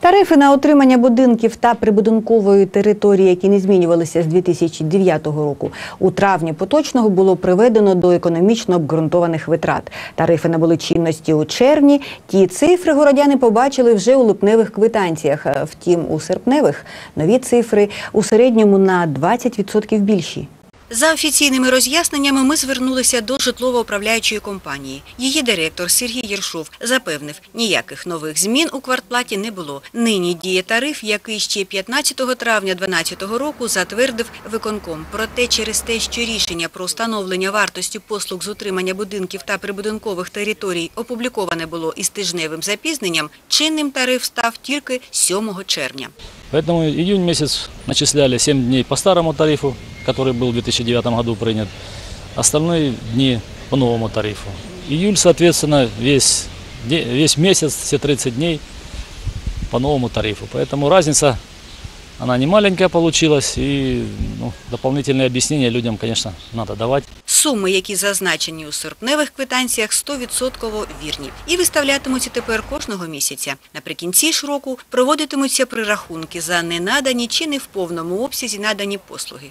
Тарифи на отримання будинків та прибудинкової території, які не змінювалися з 2009 року, у травні поточного було приведено до економічно обґрунтованих витрат. Тарифи набули чинності у червні. Ті цифри городяни побачили вже у липневих квитанціях. Втім, у серпневих нові цифри у середньому на 20% більші. За офіційними роз'ясненнями ми звернулися до житлово-управляючої компанії. Її директор Сергій Єршов запевнив, ніяких нових змін у квартплаті не було. Нині діє тариф, який ще 15 травня 2012 року затвердив виконком. Проте через те, що рішення про встановлення вартості послуг з утримання будинків та прибудинкових територій опубліковане було із тижневим запізненням, чинним тариф став тільки 7 червня. Поэтому июнь месяц начисляли 7 дней по старому тарифу, который был в 2009 году принят, остальные дни по новому тарифу. Июль, соответственно, весь, де- весь месяц, все 30 дней по новому тарифу. Поэтому разница, она не маленькая получилась, и ну, дополнительные объяснения людям, конечно, надо давать. Суми, які зазначені у серпневих квитанціях, 100% вірні і виставлятимуться тепер кожного місяця. Наприкінці ж року проводитимуться прирахунки за ненадані чи не в повному обсязі надані послуги.